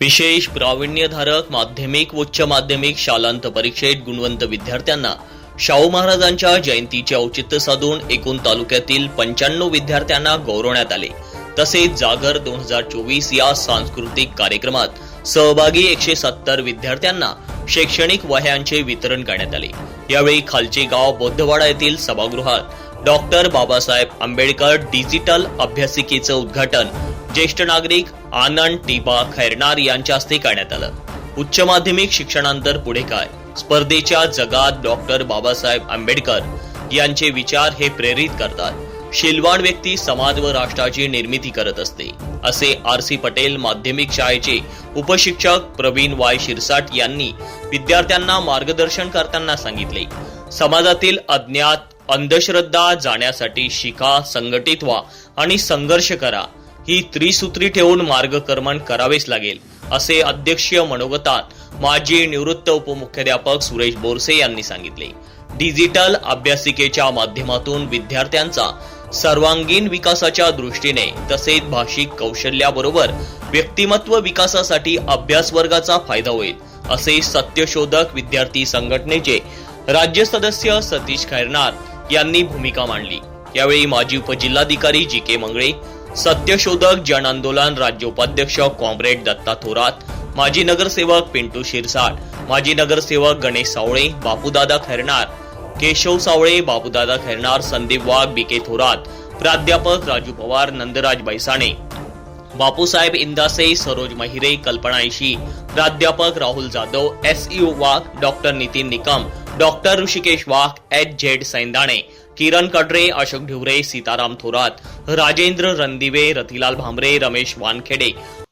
विशेष प्रावीण्यधारक माध्यमिक उच्च माध्यमिक शालांत परीक्षेत गुणवंत विद्यार्थ्यांना शाहू महाराजांच्या जयंतीचे औचित्य साधून एकूण तालुक्यातील पंच्याण्णव विद्यार्थ्यांना गौरवण्यात आले. तसेच जागर दोन हजार चोवीस या सांस्कृतिक कार्यक्रमात सहभागी एकशे सत्तर विद्यार्थ्यांना शैक्षणिक वह्यांचे वितरण करण्यात आले. यावेळी खालचे गाव बौद्धवाडा येथील सभागृहात डॉक्टर बाबासाहेब आंबेडकर डिजिटल अभ्यासिकेचं उद्घाटन ज्येष्ठ नागरिक आनंद टिबा खैरनार यांच्या हस्ते करण्यात आलं. उच्च माध्यमिक शिक्षणांतर पुढे काय? स्पर्धेच्या जगात डॉक्टर बाबासाहेब आंबेडकर यांचे विचार हे प्रेरित करतात. शिलवाण व्यक्ती समाज व राष्ट्राची निर्मिती करत असते असे आर सी पटेल माध्यमिक शाळेचे उपशिक्षक प्रवीण वाय शिरसाट यांनी विद्यार्थ्यांना मार्गदर्शन करताना सांगितले. समाजातील अज्ञात अंधश्रद्धा जाण्यासाठी शिका संघटित व्हा आणि संघर्ष करा. ही त्रिसूत्री ठेवून मार्गक्रमण करावेच लागेल असे अध्यक्षीय मनोगतात माजी निवृत्त उपमुख्याध्यापक सुरेश बोरसे यांनी सांगितले. डिजिटल अभ्यासिकेच्या माध्यमातून विद्यार्थ्यांचा सर्वांगीण विकासाच्या दृष्टीने तसेच भाषिक कौशल्याबरोबर व्यक्तिमत्व विकासासाठी अभ्यास वर्गाचा फायदा होईल असे सत्यशोधक विद्यार्थी संघटनेचे राज्य सदस्य सतीश खैरनार यांनी भूमिका मांडली. यावेळी माजी उपजिल्हाधिकारी जी के मंगळे सत्यशोधक जन आंदोलन राज्य उपाध्यक्ष कॉम्रेड दत्ता थोरात माजी नगरसेवक पिंटू शिरसाट माजी नगरसेवक गणेश सावळे बापूदादा खैरनार केशव सावळे बापूदादा खैरनार संदीप वाघ बीके थोरात प्राध्यापक राजू पवार नंदराज बैसाणे. बापूसाहेब इंदासे सरोज महिरे कल्पना इशी प्राध्यापक Rahul Jadhav S U Wagh doctor Nitin Nikam doctor Hrishikesh Wagh H Z Saindane Kiran Kadre Ashok Dhivre Sitaram Thorat Rajendra Randive Ratilal Bhambre Ramesh Wankhede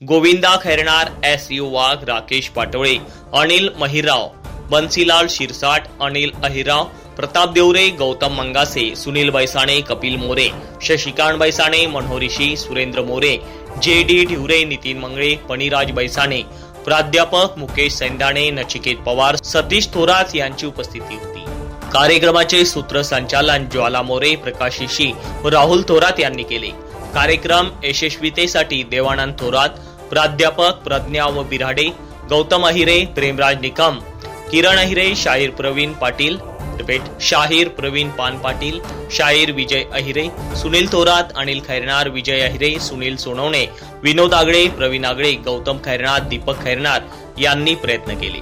Govinda Khairnar S U Wagh Rakesh Patole Anil Mahirao Bansilal Shirsat Anil Ahirao Pratap Deore Gautam Mangase Sunil Baisane Kapil More Shashikant Baisane मनोहरीशी Surendra More J D Dhivare Nitin Mangle पणिराज Baisane प्राध्यापक मुकेश सैंदाणे नचिकेत पवार सतीश थोरात यांची उपस्थिती होती. कार्यक्रमाचे सूत्रसंचालन ज्वाला मोरे प्रकाश शिशी व राहुल थोरात यांनी केले. कार्यक्रम यशस्वीतेसाठी देवानंद थोरात प्राध्यापक प्रज्ञा व बिराडे गौतम अहिरे प्रेमराज निकम किरण अहिरे शाहीर प्रवीण पाटील रिपीट शाहीर प्रवीण पान पाटील शाहीर विजय अहिरे सुनील थोरात अनिल खैरनार विजय अहिरे सुनील सोनवणे विनोद आगळे प्रवीण आगळे गौतम खैरनार दीपक खैरनार यांनी प्रयत्न केले.